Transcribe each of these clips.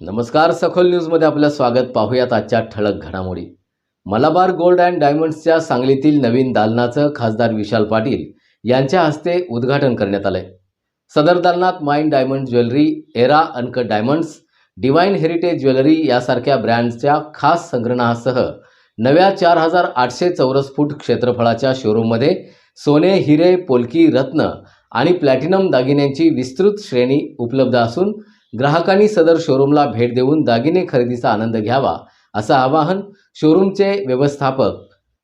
नमस्कार सखोल न्यूजमध्ये आपलं स्वागत. पाहूयात आजच्या ठळक घडामोडी. मलाबार गोल्ड अँड डायमंड्सच्या सांगलीतील नवीन दालनाचं खासदार विशाल पाटील यांच्या हस्ते उद्घाटन करण्यात आलंय. सदर दालनात mind diamond jewellery era uncut diamonds divine heritage jewellery यासारख्या ब्रँड्सच्या खास संग्रहणासह नव्या चार हजार आठशे चौरस फूट क्षेत्रफळाच्या शोरूममध्ये सोने हिरे पोलकी रत्न आणि प्लॅटिनम दागिन्यांची विस्तृत श्रेणी उपलब्ध असून ग्राहकांनी सदर शोरूमला भेट देऊन दागिने खरेदीचा आनंद घ्यावा असं आवाहन शोरूमचे व्यवस्थापक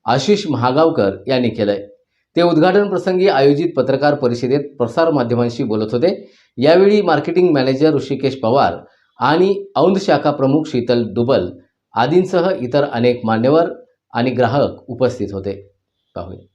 आशिष महागावकर यांनी केलंय. ते उद्घाटन प्रसंगी आयोजित पत्रकार परिषदेत प्रसारमाध्यमांशी बोलत होते. यावेळी मार्केटिंग मॅनेजर ऋषिकेश पवार आणि औंध शाखा प्रमुख शीतल दुबल आदींसह इतर अनेक मान्यवर आणि ग्राहक उपस्थित होते. पाहूया.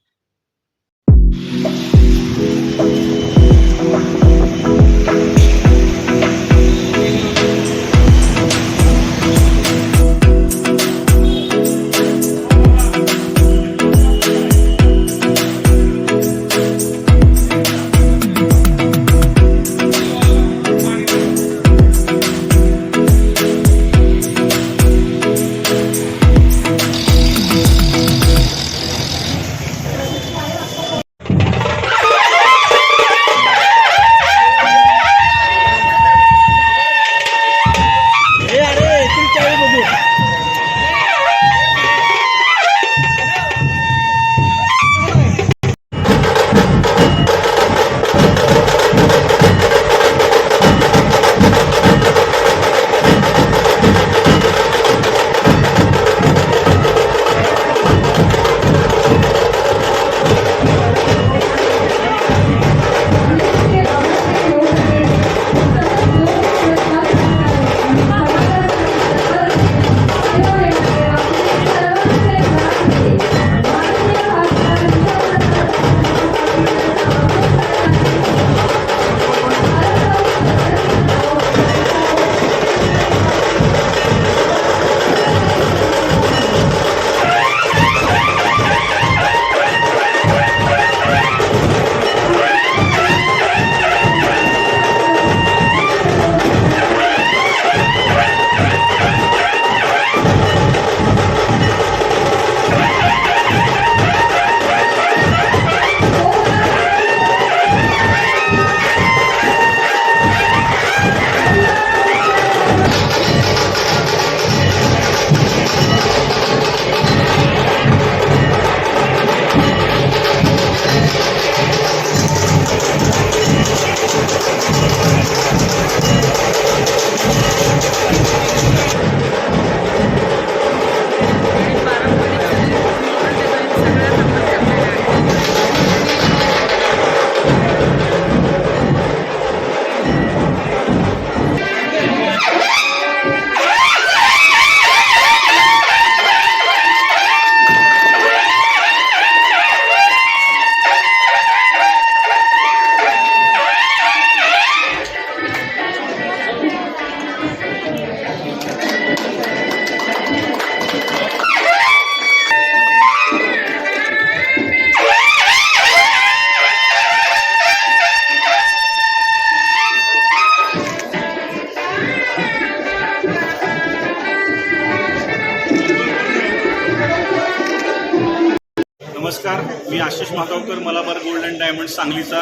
नमस्कार मी Ashish Madhavkar Malabar gold and diamond सांगलीचा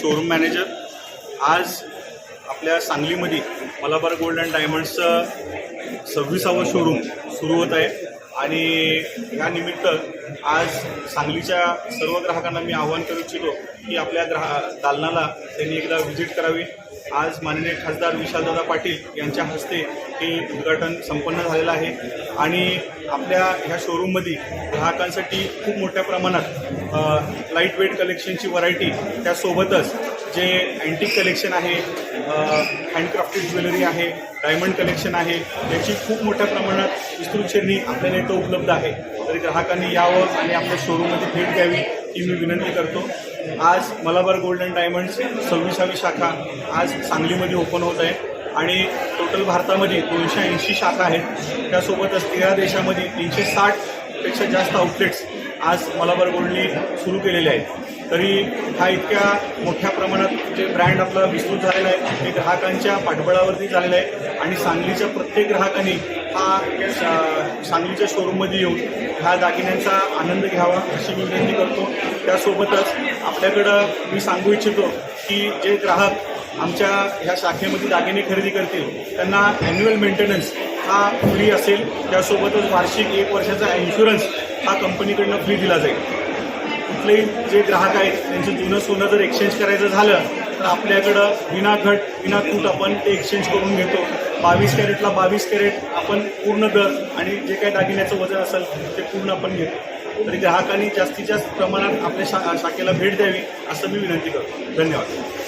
शोरूम मॅनेजर आज आपल्या सांगलीमध्ये मलाबार गोल्ड अँड डायमंडचं सव्वीसावं शोरूम सुरू होत आहे. आणि या निमित्त आज सांगलीच्या सर्व ग्राहकांना मी आवाहन करू इच्छितो की आपल्या ग्राह दालनाला त्यांनी एकदा व्हिजिट करावी. आज माननीय खासदार विशालदादा पाटील यांच्या हस्ते हे उद्घाटन संपन्न झालेलं आहे. आणि आपल्या ह्या शोरूममध्ये ग्राहकांसाठी खूप मोठ्या प्रमाणात लाइट वेट कलेक्शनची व्हरायटी त्यासोबतच जे अँटिक कलेक्शन आहे हँडक्राफ्टेड ज्वेलरी आहे डायमंड कलेक्शन आहे याची खूप मोठ्या प्रमाणात विस्तृत श्रेणी आपल्याला इथं उपलब्ध आहे. तरी ग्राहकांनी यावं आणि आपल्या शोरूममध्ये भेट द्यावी ही मी विनंती करतो. आज मलाबार गोल्ड अँड डायमंड्स सव्वीसावी शाखा आज सांगलीमध्ये ओपन होत आहे. आणि टोटल भारतामध्ये दोनशे ऐंशी शाखा आहेत. त्यासोबतच तेरा देशामध्ये तीनशे साठपेक्षा जास्त आउटलेट्स आज मलाबार गोल्डने सुरू केलेले आहेत. तरी हा इतक्या मोठ्या प्रमाणात जे ब्रँड आपला विस्तृत झालेला आहे ते ग्राहकांच्या पाठबळावरती झालेलं आहे आणि सांगलीच्या प्रत्येक ग्राहकांनी हा सांगलीच्या शोरूममध्ये येऊन ह्या दागिन्यांचा आनंद घ्यावा अशी मी विनंती करतो. त्यासोबतच आपल्याकडं मी सांगू इच्छितो की जे ग्राहक आमच्या ह्या शाखेमध्ये दागिने खरेदी करतील. त्यांना ॲन्युअल मेंटेनन्स हा फ्री असेल. त्यासोबतच वार्षिक एक वर्षाचा इन्शुरन्स हा कंपनीकडनं फ्री दिला जाईल. कुठलेही जे ग्राहक आहेत त्यांचं जुनं सोनं जर एक्सचेंज करायचं झालं तर आपल्याकडं विना घट विना तूट आपण ते एक्सचेंज करून घेतो. बावीस कॅरेटला बावीस कॅरेट आपण पूर्ण दर आणि जे काही दागिन्याचं वजन असेल ते पूर्ण आपण घेतो. तरी ग्राहकांनी जास्तीत जास्त प्रमाणात आपल्या शा शाखेला भेट द्यावी असं मी विनंती करतो. धन्यवाद.